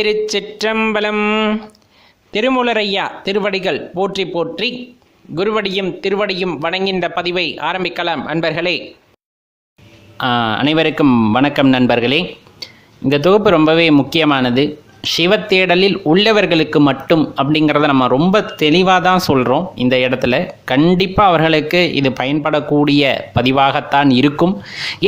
திருச்சிற்றம்பலம். திருமுலரையா திருவடிகள் போற்றி போற்றி குருவடியும் திருவடியும் வணங்கின்ற பதிவை ஆரம்பிக்கலாம் அன்பர்களே அனைவருக்கும் வணக்கம் நண்பர்களே. இந்த தொகுப்பு ரொம்பவே முக்கியமானது. சிவத்தேடலில் உள்ளவர்களுக்கு மட்டும் அப்படிங்கிறத நம்ம ரொம்ப தெளிவாக தான் சொல்கிறோம் இந்த இடத்துல கண்டிப்பாக அவர்களுக்கு இது பயன்படக்கூடிய பதிவாகத்தான் இருக்கும்.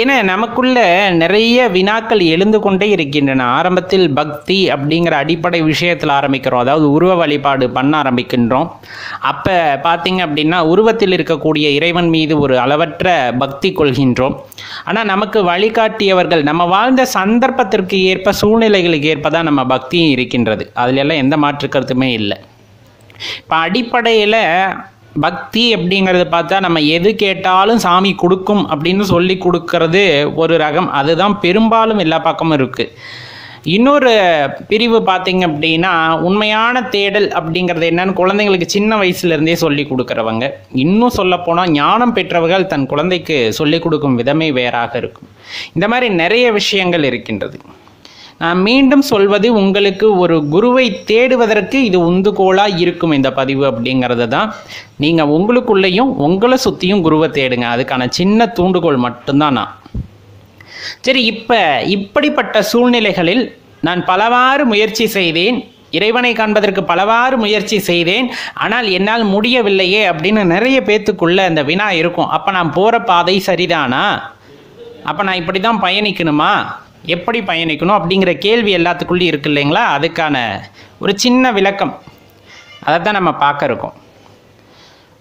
ஏன்னா நமக்குள்ள நிறைய வினாக்கள் எழுந்து கொண்டே இருக்கின்றன. ஆரம்பத்தில் பக்தி அப்படிங்கிற அடிப்படை விஷயத்தில் ஆரம்பிக்கிறோம். அதாவது உருவ வழிபாடு பண்ண ஆரம்பிக்கின்றோம். அப்போ பார்த்தீங்க அப்படின்னா உருவத்தில் இருக்கக்கூடிய இறைவன் மீது ஒரு அளவற்ற பக்தி கொள்கின்றோம். ஆனால் நமக்கு வழிகாட்டியவர்கள் நம்ம வாழ்ந்த சந்தர்ப்பத்திற்கு ஏற்ப சூழ்நிலைகளுக்கு ஏற்ப தான் நம்ம பக்தியும் இருக்கின்றது. அதுல எல்லாம் எந்த மாற்று கருத்துமே இல்லை. இப்போ அடிப்படையில் பக்தி அப்படிங்கிறது பார்த்தா நம்ம எது கேட்டாலும் சாமி கொடுக்கும் அப்படின்னு சொல்லி கொடுக்கறது ஒரு ரகம். அதுதான் பெரும்பாலும் எல்லா பக்கமும் இருக்குது இன்னொரு பிரிவு பார்த்தீங்க அப்படின்னா உண்மையான தேடல் அப்படிங்கிறது என்னன்னு குழந்தைங்களுக்கு சின்ன வயசுலேருந்தே சொல்லி கொடுக்குறவங்க. இன்னும் சொல்லப்போனால் ஞானம் பெற்றவர்கள் தன் குழந்தைக்கு சொல்லிக் கொடுக்கும் விதமே வேறாக இருக்கும். இந்த மாதிரி நிறைய விஷயங்கள் இருக்கின்றது. நான் மீண்டும் சொல்வது உங்களுக்கு ஒரு குருவை தேடுவதற்கு இது உந்துகோலாக இருக்கும் இந்த பதிவு அப்படிங்கிறது தான். நீங்கள் உங்களுக்குள்ளேயும் உங்களை சுற்றியும் குருவை தேடுங்க. அதுக்கான சின்ன தூண்டுகோல் மட்டும்தான் நான். சரி இப்போ இப்படிப்பட்ட சூழ்நிலைகளில் நான் பலவாறு முயற்சி செய்தேன். இறைவனை காண்பதற்கு பலவாறு முயற்சி செய்தேன். ஆனால் என்னால் முடியவில்லையே அப்படின்னு நிறைய பேத்துக்குள்ள அந்த வினா இருக்கும். அப்போ நான் போகிற பாதை சரிதானா? அப்போ நான் இப்படி தான் பயணிக்கணுமா? எப்படி பயணிக்கணும் அப்படிங்கிற கேள்வி எல்லாத்துக்குள்ளேயும் இருக்கு இல்லைங்களா? அதுக்கான ஒரு சின்ன விளக்கம். அதை தான் நம்ம பார்க்க இருக்கோம்.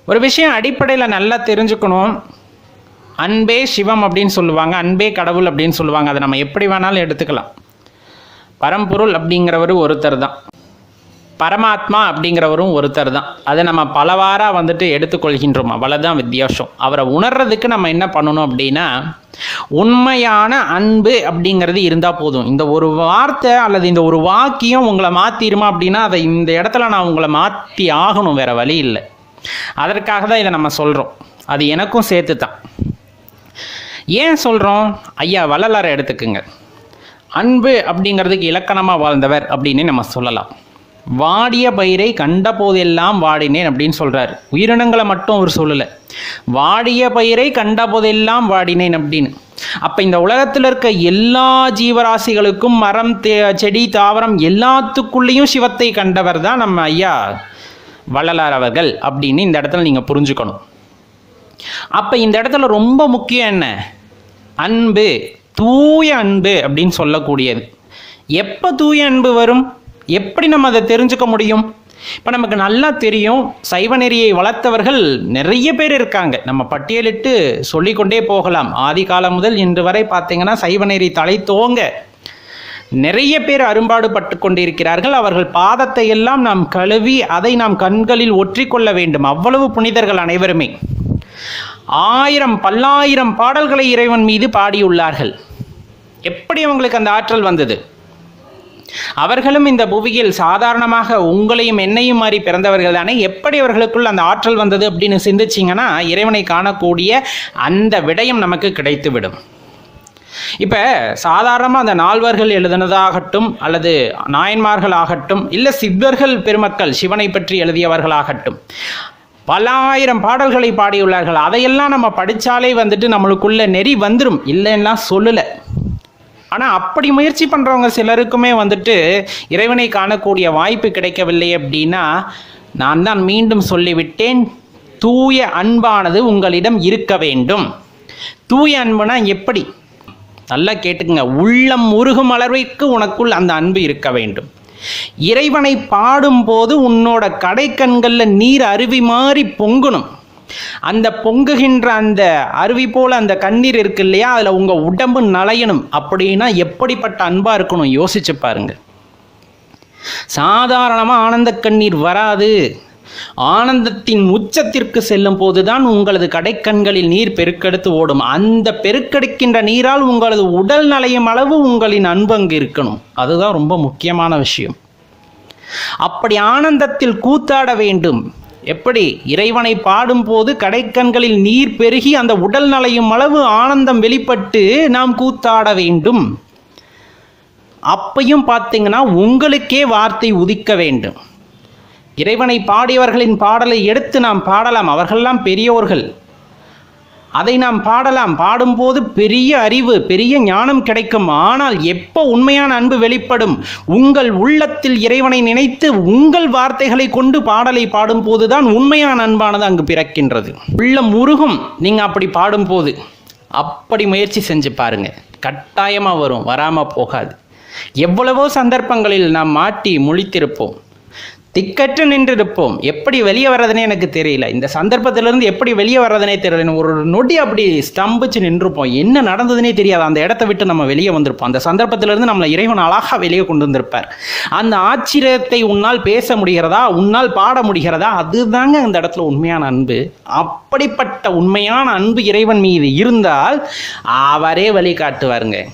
ஒரு விஷயம் அடிப்படையில் நல்லா தெரிஞ்சுக்கணும். அன்பே சிவம் அப்படின்னு சொல்லுவாங்க அன்பே கடவுள் அப்படின்னு சொல்லுவாங்க. அதை நம்ம எப்படி வேணாலும் எடுத்துக்கலாம். பரம்பொருள் அப்படிங்கிறவர் ஒருத்தர் தான். பரமாத்மா அப்படிங்கிறவரும் ஒருத்தர் தான் அதை நம்ம பலவாராக வந்துட்டு எடுத்துக்கொள்கின்றோம்? அவ்வளோதான் வித்தியாசம். அவரை உணர்றதுக்கு நம்ம என்ன பண்ணணும் அப்படின்னா உண்மையான அன்பு அப்படிங்கிறது இருந்தால் போதும். இந்த ஒரு வார்த்தை அல்லது இந்த ஒரு வாக்கியம் உங்களை மாற்றிடுமா அப்படின்னா அதை இந்த இடத்துல நான் உங்களை மாற்றி ஆகணும் வேறு வழி இல்லை. அதற்காக தான் இதை நம்ம சொல்கிறோம் அது எனக்கும் சேர்த்து தான் ஏன் சொல்கிறோம் ஐயா வள்ளலாரை எடுத்துக்குங்க. அன்பு அப்படிங்கிறதுக்கு இலக்கணமாக வாழ்ந்தவர் அப்படின்னு நம்ம சொல்லலாம். வாடிய பயிரை கண்ட போதெல்லாம் வாடினேன் அப்படின்னு சொல்றாரு. உயிரினங்களை மட்டும் அவர் சொல்லலை. வாடிய பயிரை கண்ட போதெல்லாம் வாடினேன் அப்படின்னு. அப்போ இந்த உலகத்தில் இருக்க எல்லா ஜீவராசிகளுக்கும் மரம் தே- செடி தாவரம் எல்லாத்துக்குள்ளேயும் சிவத்தை கண்டவர் தான் நம்ம ஐயா வள்ளலார் அவர்கள் அப்படின்னு இந்த இடத்துல நீங்கள் புரிஞ்சுக்கணும். அப்போ இந்த இடத்துல ரொம்ப முக்கியம் என்ன? அன்பு தூய அன்பு அப்படின்னு சொல்லக்கூடியது. எப்போ தூய அன்பு வரும்? எப்படி நம்ம அதை தெரிஞ்சுக்க முடியும்? இப்போ நமக்கு நல்லா தெரியும் சைவ நெறியை வளர்த்தவர்கள் நிறைய பேர் இருக்காங்க. நம்ம பட்டியலிட்டு சொல்லிக்கொண்டே போகலாம். ஆதி காலம் முதல் இன்று வரை பார்த்தீங்கன்னா சைவ நெறி தலை தோங்க நிறைய பேர் அரும்பாடு பட்டு கொண்டிருக்கிறார்கள். அவர்கள் பாதத்தை எல்லாம் நாம் கழுவி அதை நாம் கண்களில் ஒற்றிக்கொள்ள வேண்டும். அவ்வளவு புனிதர்கள் அனைவருமே. ஆயிரம் பல்லாயிரம் பாடல்களை இறைவன் மீது பாடியுள்ளார்கள். எப்படி அவங்களுக்கு அந்த ஆற்றல் வந்தது? அவர்களும் இந்த புவியில் சாதாரணமாக உங்களையும் என்னையும் மாதிரி பிறந்தவர்கள் தானே? எப்படி அவர்களுக்குள் அந்த ஆற்றல் வந்தது அப்படின்னு சிந்திச்சிங்கன்னா இறைவனை காணக்கூடிய அந்த விடயம் நமக்கு கிடைத்துவிடும். இப்போ சாதாரணமாக அந்த நால்வர்கள் எழுதினதாகட்டும் அல்லது நாயன்மார்கள் ஆகட்டும் இல்லை சித்தர்கள் பெருமக்கள் சிவனை பற்றி எழுதியவர்களாகட்டும் பல ஆயிரம் பாடல்களை பாடியுள்ளார்கள். அதையெல்லாம் நம்ம படித்தாலே வந்துட்டு நம்மளுக்குள்ள நெறி வந்துடும் இல்லைன்னா சொல்லலை. ஆனால் அப்படி முயற்சி பண்ணுறவங்க சிலருக்குமே வந்துட்டு இறைவனை காணக்கூடிய வாய்ப்பு கிடைக்கவில்லை அப்படின்னா நான் தான் மீண்டும் சொல்லிவிட்டேன் தூய அன்பானது உங்களிடம் இருக்க வேண்டும். தூய அன்புனா எப்படி? நல்லா கேட்டுக்குங்க. உள்ளம் உருகும் அளவிற்கு உனக்குள் அந்த அன்பு இருக்க வேண்டும். இறைவனை பாடும்போது உன்னோட கடைக்கண்களில் நீர் அருவி மாதிரி பொங்கணும். அந்த பொங்குகின்ற அந்த அருவி போல அந்த கண்ணீர் இருக்கு இல்லையா? அதில் உங்கள் உடம்பு நலையணும். அப்படின்னா எப்படிப்பட்ட அன்பாக இருக்கணும்? யோசிச்சு பாருங்க. சாதாரணமாக ஆனந்த கண்ணீர் வராது. ஆனந்தத்தின் உச்சத்திற்கு செல்லும் போதுதான் உங்களது கடைக்கண்களில் நீர் பெருக்கெடுத்து ஓடும். அந்த பெருக்கெடுக்கின்ற நீரால் உங்களது உடல் நலையும் அளவு உங்களின் அன்பு அங்கு இருக்கணும். அதுதான் ரொம்ப முக்கியமான விஷயம். அப்படி ஆனந்தத்தில் கூத்தாட வேண்டும். எப்படி? இறைவனை பாடும்போது கடைக்கண்களில் நீர் பெருகி அந்த உடல் நலையும் அளவு ஆனந்தம் வெளிப்பட்டு நாம் கூத்தாட வேண்டும். அப்பையும் பார்த்தீங்கன்னா உங்களுக்கே வார்த்தை உதிக்க வேண்டும். இறைவனை பாடியவர்களின் பாடலை எடுத்து நாம் பாடலாம். அவர்களெல்லாம் பெரியோர்கள். அதை நாம் பாடலாம். பாடும்போது பெரிய அறிவு பெரிய ஞானம் கிடைக்கும். ஆனால் எப்போ உண்மையான அன்பு வெளிப்படும்? உங்கள் உள்ளத்தில் இறைவனை நினைத்து உங்கள் வார்த்தைகளை கொண்டு பாடலை பாடும்போது தான் உண்மையான அன்பானது அங்கு பிறக்கின்றது. உள்ள முருகும் நீங்கள் அப்படி பாடும்போது அப்படி முயற்சி செஞ்சு பாருங்க. கட்டாயமாக வரும் வராமல் போகாது. எவ்வளவோ சந்தர்ப்பங்களில் நாம் மாட்டி முழித்திருப்போம். திக்கற்று நின்றிருப்போம். எப்படி வெளியே வர்றதுனே எனக்கு தெரியல. இந்த சந்தர்ப்பத்திலிருந்து எப்படி வெளியே வர்றதுனே தெரியல. ஒரு நொடி அப்படி ஸ்தம்பிச்சு நின்றுப்போம் என்ன நடந்ததுனே தெரியாது. அந்த இடத்த விட்டு நம்ம வெளியே வந்திருப்போம். அந்த சந்தர்ப்பத்திலிருந்து நம்மளை இறைவன் அழகாக வெளியே கொண்டு வந்திருப்பார். அந்த ஆச்சரியத்தை உன்னால் பேச முடிகிறதா? உன்னால் பாட முடிகிறதா? அதுதாங்க அந்த இடத்துல உண்மையான அன்பு. அப்படிப்பட்ட உண்மையான அன்பு இறைவன் மீது இருந்தால் அவரே வழிகாட்டுவாருங்க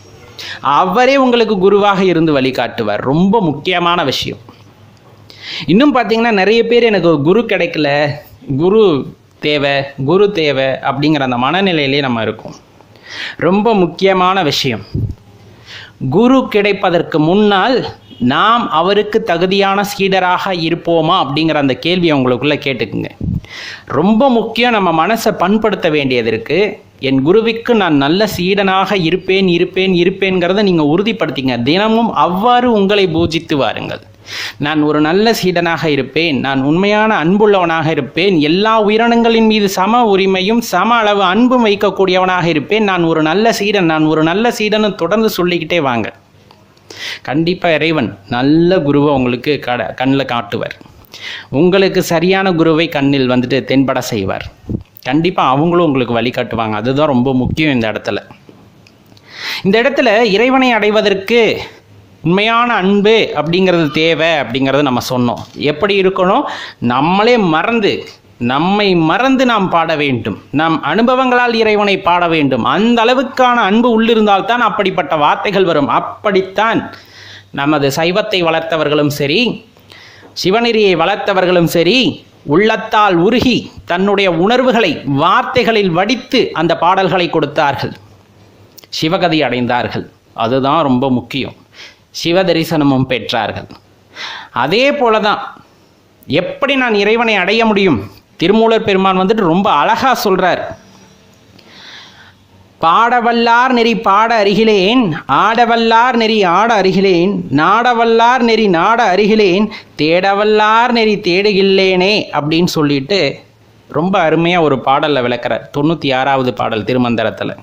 அவரே உங்களுக்கு குருவாக இருந்து வழிகாட்டுவார் ரொம்ப முக்கியமான விஷயம். இன்னும் பார்த்தீங்கன்னா நிறைய பேர் எனக்கு குரு கிடைக்கல குரு தேவை குரு தேவை அப்படிங்கிற அந்த மனநிலையிலே நம்ம இருக்கோம். ரொம்ப முக்கியமான விஷயம். குரு கிடைப்பதற்கு முன்னால் நாம் அவருக்கு தகுதியான சீடராக இருப்போமா அப்படிங்கிற அந்த கேள்வியை உங்களுக்குள்ளே கேட்டுக்குங்க. ரொம்ப முக்கியம் நம்ம மனசை பண்படுத்த வேண்டியது இருக்குது என் குருவிக்கு நான் நல்ல சீடனாக இருப்பேன் இருப்பேன் இருப்பேன்கிறத நீங்கள் உறுதிப்படுத்திங்க. தினமும் அவ்வாறு உங்களை பூஜித்து வாருங்கள். நான் ஒரு நல்ல சீடனாக இருப்பேன். நான் உண்மையான அன்புள்ளவனாக இருப்பேன். எல்லா உயிரினங்களின் மீது சம உரிமையும் சம அளவு அன்பும் வைக்கக்கூடியவனாக இருப்பேன். நான் ஒரு நல்ல சீடன். நான் ஒரு நல்ல சீடன்னு தொடர்ந்து சொல்லிக்கிட்டே வாங்க. கண்டிப்பாக இறைவன் நல்ல குருவை உங்களுக்கு கட கண்ணில் காட்டுவார். உங்களுக்கு சரியான குருவை கண்ணில் வந்துட்டு தென்பட செய்வார். கண்டிப்பாக அவங்களும் உங்களுக்கு வழிகாட்டுவாங்க அதுதான் ரொம்ப முக்கியம் இந்த இடத்துல. இந்த இடத்துல இறைவனை அடைவதற்கு உண்மையான அன்பு அப்படிங்கிறது தேவை அப்படிங்கிறத நம்ம சொன்னோம். எப்படி இருக்கணும்? நம்மளே மறந்து நம்மை மறந்து நாம் பாட வேண்டும். நம் அனுபவங்களால் இறைவனை பாட வேண்டும். அந்த அளவுக்கான அன்பு உள்ளிருந்தால் தான் அப்படிப்பட்ட வார்த்தைகள் வரும். அப்படித்தான் நமது சைவத்தை வளர்த்தவர்களும் சரி சிவநெறியை வளர்த்தவர்களும் சரி உள்ளத்தால் உருகி தன்னுடைய உணர்வுகளை வார்த்தைகளில் வடித்து அந்த பாடல்களை கொடுத்தார்கள். சிவகதி அடைந்தார்கள். அதுதான் ரொம்ப முக்கியம். சிவ தரிசனமும் பெற்றார்கள். அதே போல தான் எப்படி நான் இறைவனை அடைய முடியும்? திருமூலர் பெருமான் வந்துட்டு ரொம்ப அழகா சொல்றார். பாடவல்லார் நெறி பாட அருகிலேன் ஆடவல்லார் நெறி ஆட அருகிலேன் நாடவல்லார் நெறி நாட அருகிலேன் தேடவல்லார் நெறி தேடுகில்லேனே அப்படின்னு சொல்லிட்டு ரொம்ப அருமையாக ஒரு பாடலில் விளக்குறார். தொண்ணூற்றி ஆறாவது பாடல் திருமந்திரத்தில்.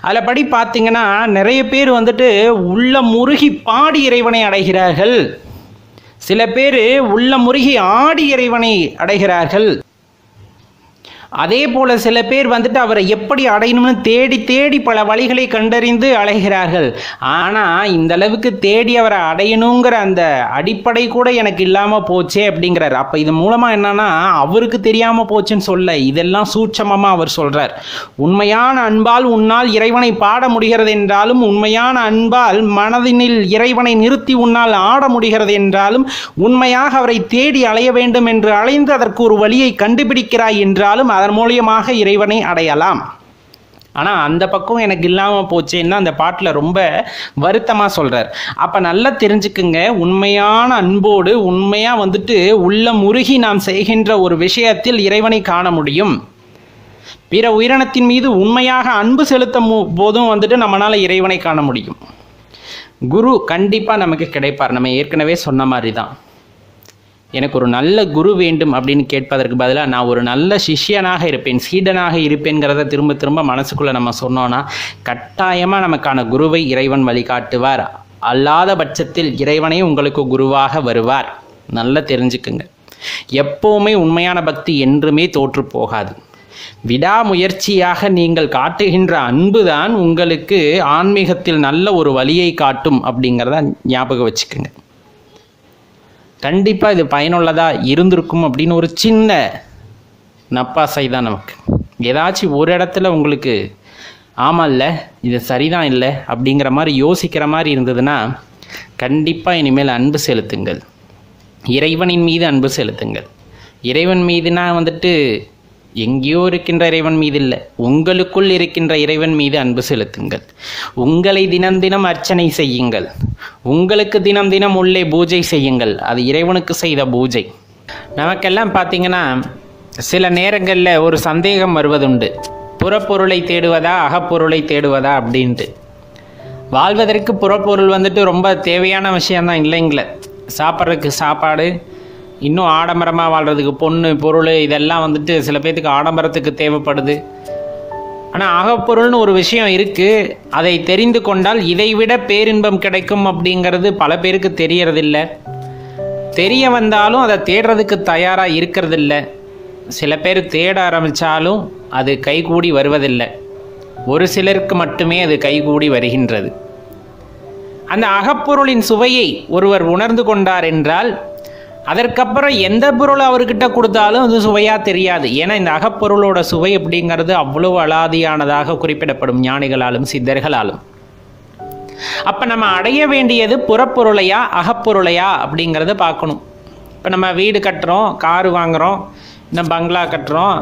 அதில் படி பார்த்தீங்கன்னா நிறைய பேர் வந்துட்டு உள்ள முருகி பாடி இறைவனை அடைகிறார்கள். சில பேர் உள்ள முருகி ஆடி இறைவனை அடைகிறார்கள். அதே போல சில பேர் வந்துட்டு அவரை எப்படி அடையணும்னு தேடி தேடி பல வழிகளை கண்டறிந்து அலைகிறார்கள். ஆனால் இந்த அளவுக்கு தேடி அவரை அடையணுங்கிற அந்த அடிப்படை கூட எனக்கு இல்லாமல் போச்சே அப்படிங்கிறார். அப்போ இது மூலமாக என்னன்னா அவருக்கு தெரியாமல் போச்சுன்னு சொல்ல இதெல்லாம் சூட்சமமாக அவர் சொல்றார். உண்மையான அன்பால் உன்னால் இறைவனை பாட முடிகிறது என்றாலும் உண்மையான அன்பால் மனதினில் இறைவனை நிறுத்தி உன்னால் ஆட முடிகிறது என்றாலும் உண்மையாக அவரை தேடி அலைய வேண்டும் என்று அலைந்து அதற்கு ஒரு வழியை கண்டுபிடிக்கிறாய் என்றாலும் அதன் மூலியமாக இறைவனை அடையலாம். ஆனால் அந்த பக்கம் எனக்கு இல்லாமல் போச்சுன்னா அந்த பாட்டில் ரொம்ப வருத்தமாக சொல்கிறார் அப்போ நல்லா தெரிஞ்சுக்குங்க உண்மையான அன்போடு உண்மையாக வந்துட்டு உள்ள முருகி நாம் செய்கின்ற ஒரு விஷயத்தில் இறைவனை காண முடியும். பிற உயிரினத்தின் மீது உண்மையாக அன்பு செலுத்தும் போதும் வந்துட்டு நம்மளால் இறைவனை காண முடியும். குரு கண்டிப்பாக நமக்கு கிடைப்பார். நம்ம ஏற்கனவே சொன்ன மாதிரி தான் எனக்கு ஒரு நல்ல குரு வேண்டும் அப்படின்னு கேட்பதற்கு பதிலாக நான் ஒரு நல்ல சிஷ்யனாக இருப்பேன் சீடனாக இருப்பேங்கிறத திரும்ப திரும்ப மனசுக்குள்ளே நம்ம சொன்னோன்னா கட்டாயமாக நமக்கான குருவை இறைவன் வழிகாட்டுவார்? அல்லாத பட்சத்தில் இறைவனே உங்களுக்கு குருவாக வருவார். நல்லா தெரிஞ்சுக்குங்க. எப்போவுமே உண்மையான பக்தி என்றுமே தோற்று போகாது. விடாமுயற்சியாக நீங்கள் காட்டுகின்ற அன்புதான் உங்களுக்கு ஆன்மீகத்தில் நல்ல ஒரு வழியை காட்டும் அப்படிங்கிறத ஞாபகம் வச்சுக்கோங்க. கண்டிப்பாக இது பயனுள்ளதாக இருந்திருக்கும் அப்படின்னு ஒரு சின்ன நப்பாசை தான் நமக்கு. ஏதாச்சும் ஒரு இடத்துல உங்களுக்கு ஆமாம் இல்லை இது சரிதான் இல்லை அப்படிங்கிற மாதிரி யோசிக்கிற மாதிரி இருந்ததுன்னா கண்டிப்பாக இனிமேல் அன்பு செலுத்துங்கள். இறைவனின் மீது அன்பு செலுத்துங்கள். இறைவன் மீதுனா வந்துட்டு எங்கேயோ இருக்கின்ற இறைவன் மீது இல்லை உங்களுக்குள் இருக்கின்ற இறைவன் மீது அன்பு செலுத்துங்கள். உங்களை தினம் தினம் அர்ச்சனை செய்யுங்கள். உங்களுக்கு தினம் தினம் உள்ளே பூஜை செய்யுங்கள். அது இறைவனுக்கு செய்த பூஜை. நமக்கெல்லாம் பார்த்தீங்கன்னா சில நேரங்களில் ஒரு சந்தேகம் வருவதுண்டு. புறப்பொருளை தேடுவதா அகப்பொருளை தேடுவதா அப்படின்ட்டு. வாழ்வதற்கு புறப்பொருள் வந்துட்டு ரொம்ப தேவையான விஷயம்தான் இல்லைங்களே. சாப்பிட்றதுக்கு சாப்பாடு இன்னும் ஆடம்பரமாக வாழ்கிறதுக்கு பொண்ணு பொருள் இதெல்லாம் வந்துட்டு சில பேர்த்துக்கு ஆடம்பரத்துக்கு தேவைப்படுது. ஆனால் அகப்பொருள்னு ஒரு விஷயம் இருக்குது அதை தெரிந்து கொண்டால் இதைவிட பேரின்பம் கிடைக்கும் அப்படிங்கிறது பல பேருக்கு தெரியறதில்ல. தெரிய வந்தாலும் அதை தேடுறதுக்கு தயாராக இருக்கிறதில்ல. சில பேர் தேட ஆரம்பித்தாலும் அது கைகூடி வருவதில்லை. ஒரு சிலருக்கு மட்டுமே அது கைகூடி வருகின்றது. அந்த அகப்பொருளின் சுவையை ஒருவர் உணர்ந்து கொண்டார் என்றால் அதற்கப்புறம் எந்த பொருள் அவர்கிட்ட கொடுத்தாலும் அது சுவையாக தெரியாது. ஏன்னா இந்த அகப்பொருளோட சுவை அப்படிங்கிறது அவ்வளவு அலாதியானதாக குறிப்பிடப்படும் ஞானிகளாலும் சித்தர்களாலும். அப்போ நம்ம அடைய வேண்டியது புறப்பொருளையா அகப்பொருளையா அப்படிங்கிறத பார்க்கணும். இப்போ நம்ம வீடு கட்டுறோம் காரு வாங்குகிறோம் இந்த பங்களா கட்டுறோம்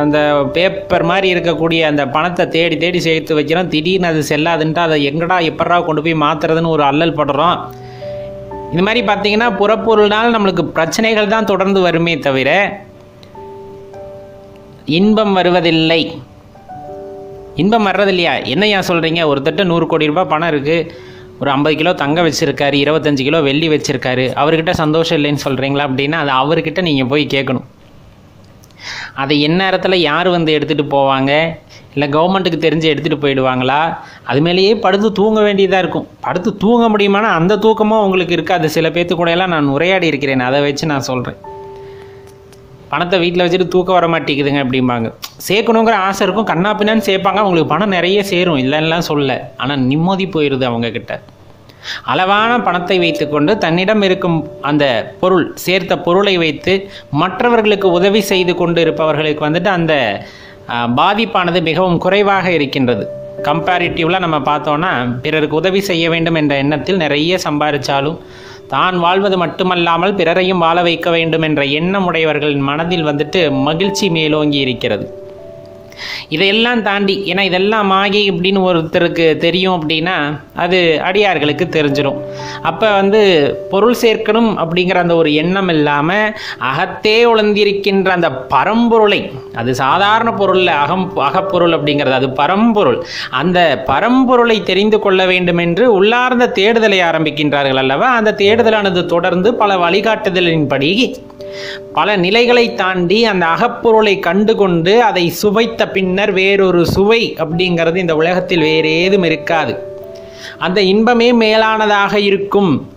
அந்த பேப்பர் மாதிரி இருக்கக்கூடிய அந்த பணத்தை தேடி தேடி சேர்த்து வைக்கிறோம் திடீர்னு அது செல்லாதுன்ட்டு அதை எங்கடா எப்படா கொண்டு போய் மாற்றுறதுன்னு ஒரு அல்லல் படுறோம். இது மாதிரி பார்த்தீங்கன்னா புறப்பொருள்னால் நம்மளுக்கு பிரச்சனைகள் தான் தொடர்ந்து வருமே தவிர இன்பம் வருவதில்லை. இன்பம் வர்றது இல்லையா என்ன ஏன் சொல்கிறீங்க ஒருத்தட்ட நூறு கோடி ரூபாய் பணம் இருக்குது ஒரு ஐம்பது கிலோ தங்க வச்சுருக்காரு இருபத்தஞ்சு கிலோ வெள்ளி வச்சுருக்காரு. அவர்கிட்ட சந்தோஷம் இல்லைன்னு சொல்கிறீங்களா அப்படின்னா அது அவர்கிட்ட நீங்கள் போய் கேட்கணும். அதை எந்நேரத்தில் யார் வந்து எடுத்துகிட்டு போவாங்க? இல்லை கவர்மெண்ட்டுக்கு தெரிஞ்சு எடுத்துகிட்டு போயிடுவாங்களா? அது மேலேயே படுத்து தூங்க வேண்டியதாக இருக்கும். படுத்து தூங்க முடியுமானா அந்த தூக்கமும் உங்களுக்கு இருக்காது. சில பேர்த்து கூட எல்லாம் நான் உரையாடி இருக்கிறேன். அதை வச்சு நான் சொல்கிறேன் பணத்தை வீட்டில் வச்சுட்டு தூக்கம் வர மாட்டேங்குதுங்க அப்படிம்பாங்க. சேர்க்கணுங்கிற ஆசை இருக்கும். கண்ணா பின்னான்னு சேர்ப்பாங்க. அவங்களுக்கு பணம் நிறைய சேரும். இல்லைன்னெலாம் சொல்ல. ஆனால் நிம்மதி போயிடுது அவங்கக்கிட்ட அளவான பணத்தை வைத்துக்கொண்டு தன்னிடம் இருக்கும் அந்த பொருள் சேர்த்த பொருளை வைத்து மற்றவர்களுக்கு உதவி செய்து கொண்டு இருப்பவர்களுக்கு வந்துட்டு அந்த பாதிப்பானது மிகவும் குறைவாக இருக்கின்றது. கம்பேரிட்டிவ்லாம் நம்ம பார்த்தோன்னா பிறருக்கு உதவி செய்ய வேண்டும் என்ற எண்ணத்தில் நிறைய சம்பாதிச்சாலும் தான் வாழ்வது மட்டுமல்லாமல் பிறரையும் வாழ வைக்க வேண்டும் என்ற எண்ணம் உடையவர்களின் மனதில் வந்துட்டு மகிழ்ச்சி மேலோங்கி இருக்கிறது. இதையெல்லாம் தாண்டி ஏன்னா இதெல்லாம் மாகி இப்படின்னு ஒருத்தருக்கு தெரியும் அப்படின்னா அது அடியார்களுக்கு தெரிஞ்சிடும் அப்போ வந்து பொருள் சேர்க்கணும் அப்படிங்கிற அந்த ஒரு எண்ணம் இல்லாமல் அகத்தே உழந்திருக்கின்ற அந்த பரம்பொருளை அது சாதாரண பொருளில் அகம் அகப்பொருள் அப்படிங்கிறது அது பரம்பொருள். அந்த பரம்பொருளை தெரிந்து கொள்ள வேண்டும் என்று உள்ளார்ந்த தேடுதலை ஆரம்பிக்கின்றார்கள் அல்லவா? அந்த தேடுதலானது தொடர்ந்து பல வழிகாட்டுதலின்படி பல நிலைகளை தாண்டி அந்த அகப்பொருளை கண்டு கொண்டு அதை சுவைத்த பின்னர் வேறொரு சுவை அப்படிங்கிறது இந்த உலகத்தில் வேறு ஏதும் இருக்காது. அந்த இன்பமே மேலானதாக இருக்கும்.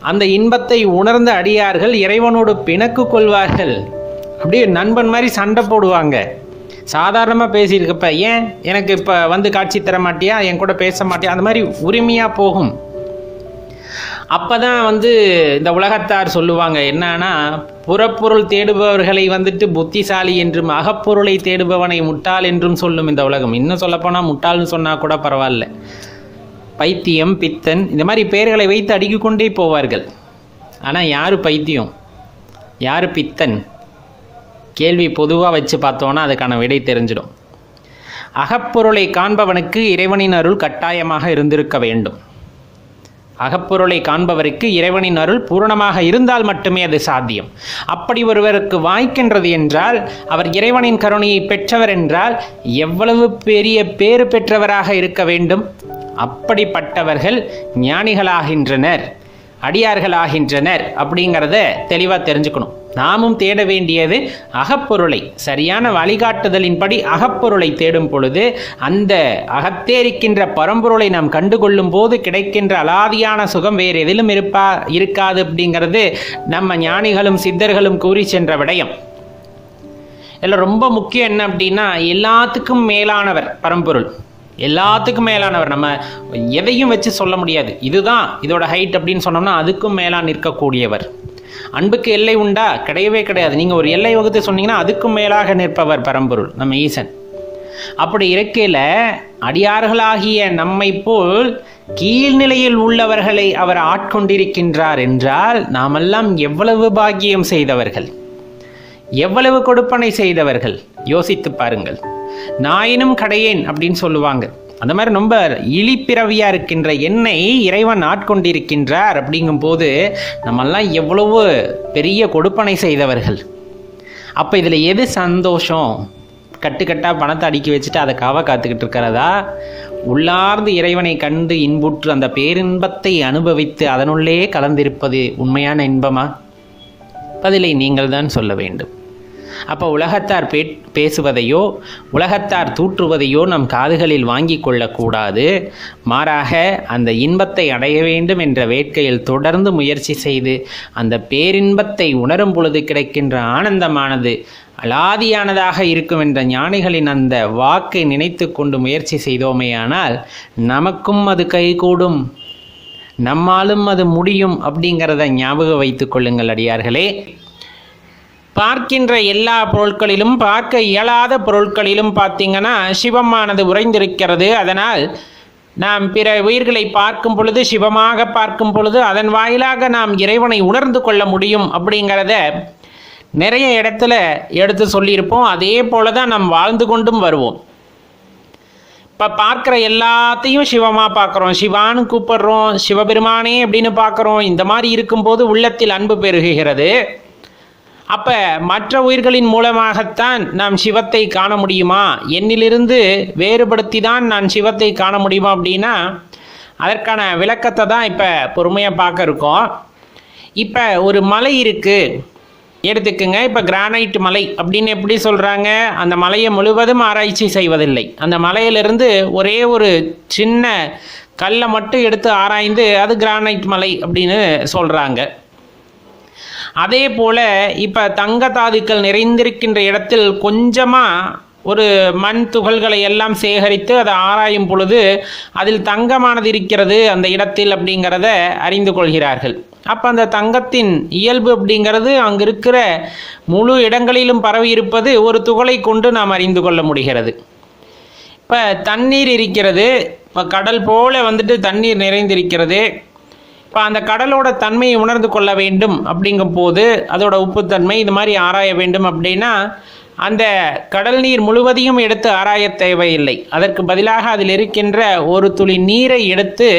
அந்த இன்பத்தை உணர்ந்த அடியார்கள் இறைவனோடு பிணக்கு கொள்வார்கள். அப்படியே நண்பன் மாதிரி சண்டை போடுவாங்க. சாதாரணமாக பேசியிருக்கப்ப ஏன்? எனக்கு இப்போ வந்து காட்சி தர மாட்டியா? என் கூட பேச மாட்டியா? அந்த மாதிரி உரிமையாக போகும். அப்போ தான் வந்து இந்த உலகத்தார் சொல்லுவாங்க என்னன்னா புறப்பொருள் தேடுபவர்களை வந்துட்டு புத்திசாலி என்றும் அகப்பொருளை தேடுபவனை முட்டாள் என்றும் சொல்லும் இந்த உலகம். இன்னும் சொல்லப்போனால் முட்டாள்னு சொன்னால் கூட பரவாயில்ல. பைத்தியம் பித்தன் இந்த மாதிரி பெயர்களை வைத்து அடுக்கிக் கொண்டே போவார்கள். ஆனால் யார் பைத்தியம்? யார் பித்தன்? கேள்வி பொதுவாக வச்சு பார்த்தோன்னா அதுக்கான விடை தெரிஞ்சிடும். அகப்பொருளை காண்பவனுக்கு இறைவனின் அருள் கட்டாயமாக இருந்திருக்க வேண்டும். அகப்பொருளை காண்பவருக்கு இறைவனின் அருள் பூரணமாக இருந்தால் மட்டுமே அது சாத்தியம். அப்படி ஒருவருக்கு வாய்க்கின்றது என்றால் அவர் இறைவனின் கருணையை பெற்றவர் என்றால் எவ்வளவு பெரிய பேறு பெற்றவராக இருக்க வேண்டும்? அப்படிப்பட்டவர்கள் ஞானிகளாகின்றனர் அடியார்களாகின்றனர் அப்படிங்கிறத தெளிவாக தெரிஞ்சுக்கணும். நாமும் தேட வேண்டியது அகப்பொருளை. சரியான வழிகாட்டுதலின்படி அகப்பொருளை தேடும் பொழுது அந்த அகத்தேரிக்கின்ற பரம்பொருளை நாம் கண்டுகொள்ளும் போது கிடைக்கின்ற அலாதியான சுகம் வேறு எதிலும் இருப்பா இருக்காது அப்படிங்கிறது நம்ம ஞானிகளும் சித்தர்களும் கூறி சென்ற விடயம். இதில் ரொம்ப முக்கியம் என்ன அப்படின்னா எல்லாத்துக்கும் மேலானவர் பரம்பொருள். எல்லாத்துக்கும் மேலானவர். நம்ம எதையும் வச்சு சொல்ல முடியாது. இதுதான் இதோட ஹைட் அப்படின்னு சொன்னோம்னா அதுக்கும் மேலாக நிற்கக்கூடியவர். அன்புக்கு எல்லை உண்டா? கிடையவே கிடையாது. நீங்கள் ஒரு எல்லை வகுத்து சொன்னீங்கன்னா அதுக்கும் மேலாக நிற்பவர் பரம்பொருள் நம்ம ஈசன். அப்படி இருக்கையில் அடியார்களாகிய நம்மை போல் கீழ்நிலையில் உள்ளவர்களை அவர் ஆட்கொண்டிருக்கின்றார் என்றால் நாமெல்லாம் எவ்வளவு பாக்கியம் செய்தவர்கள் எவ்வளவு கொடுப்பனை செய்தவர்கள்? யோசித்து பாருங்கள். நாயினும் கடையேன் அப்படின்னு சொல்லுவாங்க. அந்த மாதிரி ரொம்ப இழிப்பிறவியாக இருக்கின்ற என்னை இறைவன் ஆட்கொண்டிருக்கின்றார் அப்படிங்கும்போது நம்மெல்லாம் எவ்வளவு பெரிய கொடுப்பனை செய்தவர்கள். அப்போ இதில் எது சந்தோஷம்? கட்டுக்கட்டாக பணத்தை அடுக்கி வச்சுட்டு அதை காவ காத்துக்கிட்டு இருக்கிறதா? உள்ளார்ந்து இறைவனை கண்டு இன்புற்று அந்த பேரின்பத்தை அனுபவித்து அதனுள்ளே கலந்திருப்பது உண்மையான இன்பமா? பதிலை நீங்கள் தான் சொல்ல வேண்டும். அப்போ உலகத்தார் பே பேசுவதையோ உலகத்தார் தூற்றுவதையோ நம் காதுகளில் வாங்கி கொள்ளக்கூடாது. மாறாக அந்த இன்பத்தை அடைய வேண்டும் என்ற வேட்கையில் தொடர்ந்து முயற்சி செய்து அந்த பேரின்பத்தை உணரும் பொழுது கிடைக்கின்ற ஆனந்தமானது அலாதியானதாக இருக்கும் என்ற ஞானிகளின் அந்த வாக்கை நினைத்து கொண்டு முயற்சி செய்தோமேயானால் நமக்கும் அது கைகூடும். நம்மாலும் அது முடியும் அப்படிங்கிறத ஞாபகம் வைத்துக் கொள்ளுங்கள் அடியார்களே. பார்க்கின்ற எல்லா பொருட்களிலும் பார்க்க இயலாத பொருட்களிலும் பார்த்தீங்கன்னா சிவமானது உறைந்திருக்கிறது. அதனால் நாம் பிற உயிர்களை பார்க்கும் பொழுது சிவமாக பார்க்கும் பொழுது அதன் வாயிலாக நாம் இறைவனை உணர்ந்து கொள்ள முடியும் அப்படிங்கிறத நிறைய இடத்துல எடுத்து சொல்லியிருப்போம். அதே போல தான் நாம் வாழ்ந்து கொண்டும் வருவோம். இப்போ பார்க்குற எல்லாத்தையும் சிவமாக பார்க்குறோம். சிவான்னு கூப்பிடுறோம் சிவபெருமானே அப்படின்னு பார்க்குறோம். இந்த மாதிரி இருக்கும்போது உள்ளத்தில் அன்பு பெருகுகிறது. அப்போ மற்ற உயிர்களின் மூலமாகத்தான் நாம் சிவத்தை காண முடியுமா? என்னிலிருந்து வேறுபடுத்தி தான் நான் சிவத்தை காண முடியுமா அப்படின்னா அதற்கான விளக்கத்தை தான் இப்போ பொறுமையாக பார்க்க இருக்கோம். இப்போ ஒரு மலை இருக்குது எடுத்துக்குங்க. இப்போ கிரானைட் மலை அப்படின்னு எப்படி சொல்கிறாங்க அந்த மலையை முழுவதும் ஆராய்ச்சி செய்வதில்லை. அந்த மலையிலிருந்து ஒரே ஒரு சின்ன கல்லை மட்டும் எடுத்து ஆராய்ந்து அது கிரானைட் மலை அப்படின்னு சொல்கிறாங்க அதே போல் இப்போ தங்க தாதுக்கள் நிறைந்திருக்கின்ற இடத்தில் கொஞ்சமாக ஒரு மண் துகள்களை எல்லாம் சேகரித்து அதை ஆராயும் பொழுது அதில் தங்கமானது இருக்கிறது அந்த இடத்தில் அப்படிங்கிறத அறிந்து கொள்கிறார்கள். அப்போ அந்த தங்கத்தின் இயல்பு அப்படிங்கிறது அங்கே இருக்கிற முழு இடங்களிலும் பரவி இருப்பது ஒரு துகளை கொண்டு நாம் அறிந்து கொள்ள முடிகிறது. இப்போ தண்ணீர் இருக்கிறது. இப்போ கடல் போல வந்துட்டு தண்ணீர் நிறைந்திருக்கிறது. இப்போ அந்த கடலோட தன்மையை உணர்ந்து கொள்ள வேண்டும் அப்படிங்கும் போது அதோட உப்புத்தன்மை இது மாதிரி ஆராய வேண்டும் அப்படின்னா அந்த கடல் நீர் முழுவதையும் எடுத்து ஆராய தேவையில்லை. அதற்கு பதிலாக அதில் இருக்கின்ற ஒரு துளி நீரை எடுத்து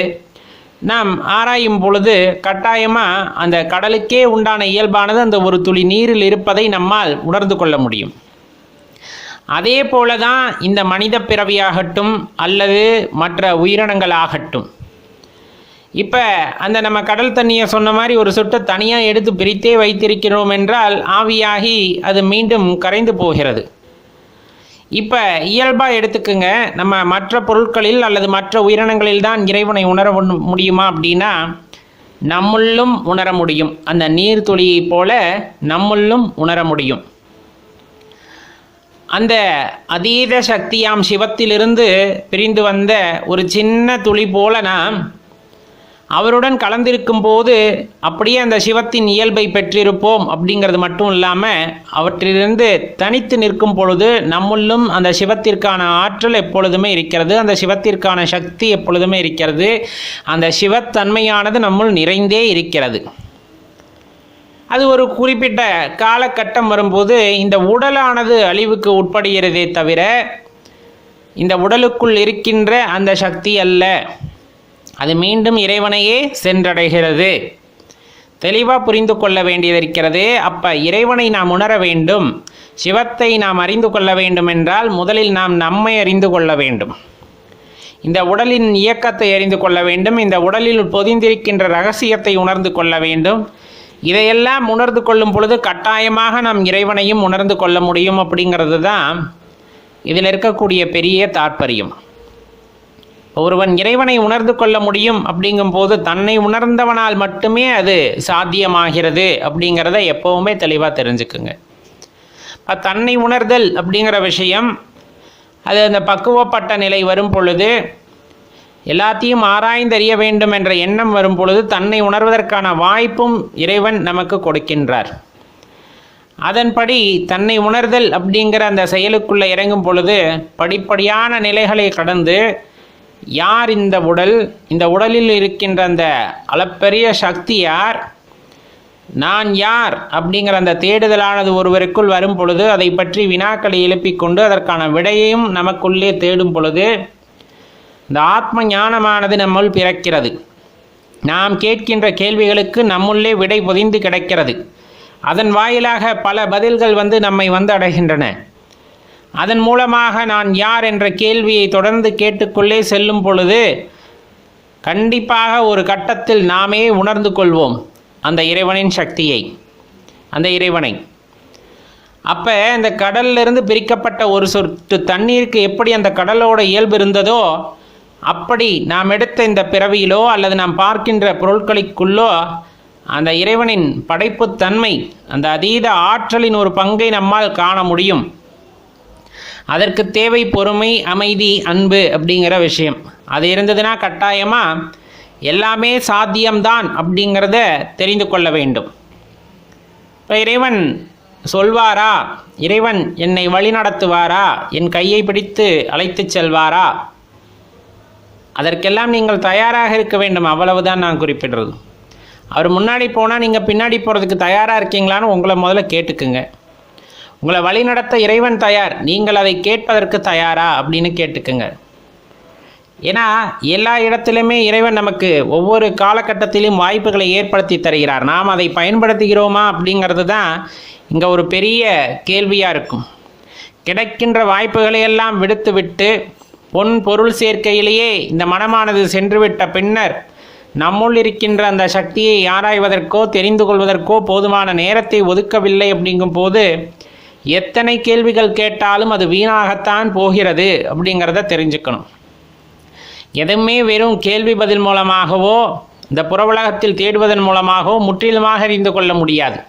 நாம் ஆராயும் பொழுது கட்டாயமாக அந்த கடலுக்கே உண்டான இயல்பானது அந்த ஒரு துளி நீரில் இருப்பதை நம்மால் உணர்ந்து கொள்ள முடியும். அதே போல தான் இந்த மனித பிறவியாகட்டும் அல்லது மற்ற உயிரினங்களாகட்டும். இப்போ அந்த நம்ம கடல் தண்ணியை சொன்ன மாதிரி ஒரு சொட்டை தனியாக எடுத்து பிரித்தே வைத்திருக்கிறோம் என்றால் ஆவியாகி அது மீண்டும் கரைந்து போகிறது. இப்போ இயல்பாக எடுத்துக்குங்க நம்ம மற்ற பொருட்களில் அல்லது மற்ற உயிரினங்களில் தான் இறைவனை உணர முடியுமா அப்படின்னா நம்முள்ளும் உணர முடியும். அந்த நீர் துளியைப் போல நம்முள்ளும் உணர முடியும். அந்த அதீத சக்தியாம் சிவத்திலிருந்து பிரிந்து வந்த ஒரு சின்ன துளி போல நான் அவருடன் கலந்திருக்கும் போது அப்படியே அந்த சிவத்தின் இயல்பை பெற்றிருப்போம் அப்படிங்கிறது மட்டும் இல்லாமல் அவற்றிலிருந்து தனித்து நிற்கும் பொழுது நம்முள்ளும் அந்த சிவத்திற்கான ஆற்றல் எப்பொழுதுமே இருக்கிறது அந்த சிவத்திற்கான சக்தி எப்பொழுதுமே இருக்கிறது அந்த சிவத்தன்மையானது நம்முள் நிறைந்தே இருக்கிறது. அது ஒரு குறிப்பிட்ட காலகட்டம் வரும்போது இந்த உடலானது அழிவுக்கு உட்படுகிறதே தவிர இந்த உடலுக்குள் இருக்கின்ற அந்த சக்தி அல்ல. அது மீண்டும் இறைவனையே சென்றடைகிறது. தெளிவாக புரிந்து கொள்ள வேண்டியதிருக்கிறது அப்போ இறைவனை நாம் உணர வேண்டும். சிவத்தை நாம் அறிந்து கொள்ள வேண்டும் என்றால் முதலில் நாம் நம்மை அறிந்து கொள்ள வேண்டும். இந்த உடலின் இயக்கத்தை அறிந்து கொள்ள வேண்டும். இந்த உடலில் பொதிந்திருக்கின்ற ரகசியத்தை உணர்ந்து கொள்ள வேண்டும். இதையெல்லாம் உணர்ந்து கொள்ளும் பொழுது கட்டாயமாக நாம் இறைவனையும் உணர்ந்து கொள்ள முடியும் அப்படிங்கிறது தான் இதில் இருக்கக்கூடிய பெரிய தாற்பயம். ஒருவன் இறைவனை உணர்ந்து கொள்ள முடியும் அப்படிங்கும்போது தன்னை உணர்ந்தவனால் மட்டுமே அது சாத்தியமாகிறது அப்படிங்கிறத எப்போவுமே தெளிவாக தெரிஞ்சுக்குங்க. இப்ப தன்னை உணர்தல் அப்படிங்கிற விஷயம் அது அந்த பக்குவப்பட்ட நிலை வரும் பொழுது எல்லாத்தையும் ஆராய்ந்தறிய வேண்டும் என்ற எண்ணம் வரும் பொழுது தன்னை உணர்வதற்கான வாய்ப்பும் இறைவன் நமக்கு கொடுக்கின்றார். அதன்படி தன்னை உணர்தல் அப்படிங்கிற அந்த செயலுக்குள்ளே இறங்கும் பொழுது படிப்படியான நிலைகளை கடந்து யார் இந்த உடல்? இந்த உடலில் இருக்கின்ற அந்த அளப்பெரிய சக்தி யார்? நான் யார்? அப்படிங்கிற அந்த தேடுதலானது ஒருவருக்குள் வரும் பொழுது அதை பற்றி வினாக்களை எழுப்பிக் கொண்டு அதற்கான விடையையும் நமக்குள்ளே தேடும் பொழுது இந்த ஆத்ம ஞானமானது நம்முள் பிறக்கிறது. நாம் கேட்கின்ற கேள்விகளுக்கு நம்முள்ளே விடை பொதிந்து கிடைக்கிறது. அதன் வாயிலாக பல பதில்கள் வந்து நம்மை வந்து அடைகின்றன. அதன் மூலமாக நான் யார் என்ற கேள்வியை தொடர்ந்து கேட்டுக்கொள்ளே செல்லும் பொழுது கண்டிப்பாக ஒரு கட்டத்தில் நாமே உணர்ந்து கொள்வோம் அந்த இறைவனின் சக்தியை அந்த இறைவனை. அப்போ இந்த கடல்லிருந்து பிரிக்கப்பட்ட ஒரு சொட்டு தண்ணீருக்கு எப்படி அந்த கடலோட இயல்பு இருந்ததோ அப்படி நாம் எடுத்த இந்த பிறவியிலோ அல்லது நாம் பார்க்கின்ற பொருட்களுக்குள்ளோ அந்த இறைவனின் படைப்புத்தன்மை அந்த அதீத ஆற்றலின் ஒரு பங்கை நம்மால் காண முடியும். அதற்கு தேவை பொறுமை அமைதி அன்பு அப்படிங்கிற விஷயம். அது இருந்ததுன்னா கட்டாயமாக எல்லாமே சாத்தியம்தான் அப்படிங்கிறத தெரிந்து கொள்ள வேண்டும். இப்போ இறைவன் சொல்வாரா? இறைவன் என்னை வழிநடத்துவாரா? என் கையை பிடித்து அழைத்துச் செல்வாரா? அதற்கெல்லாம் நீங்கள் தயாராக இருக்க வேண்டும். அவ்வளவுதான் நான் குறிப்பிடுறது. அவர் முன்னாடி போனால் நீங்கள் பின்னாடி போகிறதுக்கு தயாராக இருக்கீங்களான்னு உங்களை முதல்ல கேட்டுக்குங்க. உங்களை வழிநடத்த இறைவன் தயார். நீங்கள் அதை கேட்பதற்கு தயாரா? அப்படின்னு கேட்டுக்குங்க. ஏன்னா எல்லா இடத்திலுமே இறைவன் நமக்கு ஒவ்வொரு காலகட்டத்திலும் வாய்ப்புகளை ஏற்படுத்தி தருகிறார். நாம் அதை பயன்படுத்துகிறோமா அப்படிங்கிறது தான் இங்கே ஒரு பெரிய கேள்வியாக இருக்கும். கிடைக்கின்ற வாய்ப்புகளை எல்லாம் விடுத்துவிட்டு பொன் பொருள் சேர்க்கையிலேயே இந்த மனமானது சென்றுவிட்ட பின்னர் நம்முள் இருக்கின்ற அந்த சக்தியை ஆராய்வதற்கோ தெரிந்து கொள்வதற்கோ போதுமான நேரத்தை ஒதுக்கவில்லை அப்படிங்கும் போது எத்தனை கேள்விகள் கேட்டாலும் அது வீணாகத்தான் போகிறது அப்படிங்கிறத தெரிஞ்சுக்கணும். எதுவுமே வெறும் கேள்வி பதில் மூலமாகவோ இந்த புறவுலகத்தில் தேடுவதன் மூலமாகவோ முற்றிலுமாக அறிந்து கொள்ள முடியாது.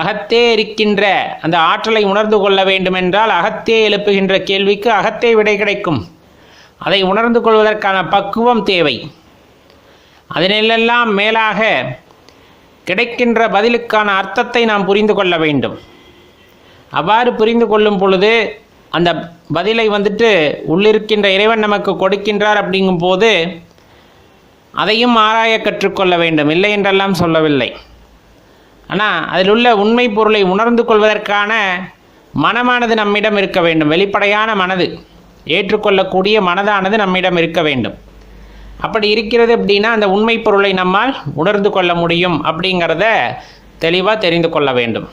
அகத்தே இருக்கின்ற அந்த ஆற்றலை உணர்ந்து கொள்ள வேண்டுமென்றால் அகத்தே எழுப்புகின்ற கேள்விக்கு அகத்தே விடை கிடைக்கும். அதை உணர்ந்து கொள்வதற்கான பக்குவம் தேவை. அதனிலெல்லாம் மேலாக கிடைக்கின்ற பதிலுக்கான அர்த்தத்தை நாம் புரிந்து கொள்ள வேண்டும். அவ்வாறு புரிந்து கொள்ளும் பொழுது அந்த பதிலை வந்துட்டு உள்ளிருக்கின்ற இறைவன் நமக்கு கொடுக்கின்றார் அப்படிங்கும் போது அதையும் ஆராய கற்றுக்கொள்ள வேண்டும். இல்லை என்றெல்லாம் சொல்லவில்லை. ஆனால் அதில் உள்ள உண்மை பொருளை உணர்ந்து கொள்வதற்கான மனமானது நம்மிடம் இருக்க வேண்டும். வெளிப்படையான மனது ஏற்றுக்கொள்ளக்கூடிய மனதானது நம்மிடம் இருக்க வேண்டும். அப்படி இருக்கிறது அப்படின்னா அந்த உண்மை பொருளை நம்மால் உணர்ந்து கொள்ள முடியும் அப்படிங்கிறத தெளிவாக தெரிந்து கொள்ள வேண்டும்.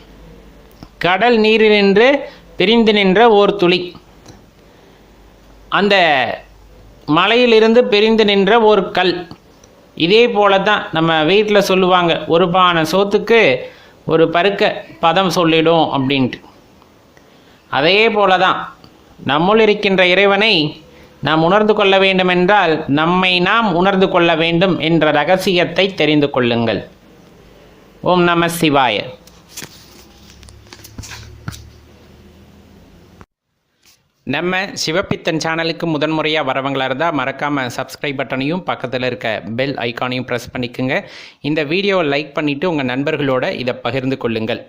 கடல் நீரினின்று பிரிந்து நின்ற ஓர் துளி. அந்த மலையிலிருந்து பிரிந்து நின்ற ஒரு கல். இதே போல தான் நம்ம வீட்டில் சொல்லுவாங்க ஒரு பானை சோத்துக்கு ஒரு பருக்க பதம் சொல்லிடும் அப்படின்ட்டு. அதே போல தான் நம்முள் இருக்கின்ற இறைவனை நாம் உணர்ந்து கொள்ள வேண்டுமென்றால் நம்மை நாம் உணர்ந்து கொள்ள வேண்டும் என்ற ரகசியத்தை தெரிந்து கொள்ளுங்கள். ஓம் நம சிவாய. நம்ம சிவப்பித்தன் சேனலுக்கு முதன்முறையாக வரவங்களாக இருந்தால் மறக்காமல் சப்ஸ்கிரைப் பட்டனையும் பக்கத்தில் இருக்க பெல் ஐக்கானையும் ப்ரெஸ் பண்ணிக்கோங்க. இந்த வீடியோவை லைக் பண்ணிவிட்டு உங்கள் நண்பர்களோட இதை பகிர்ந்து கொள்ளுங்கள்.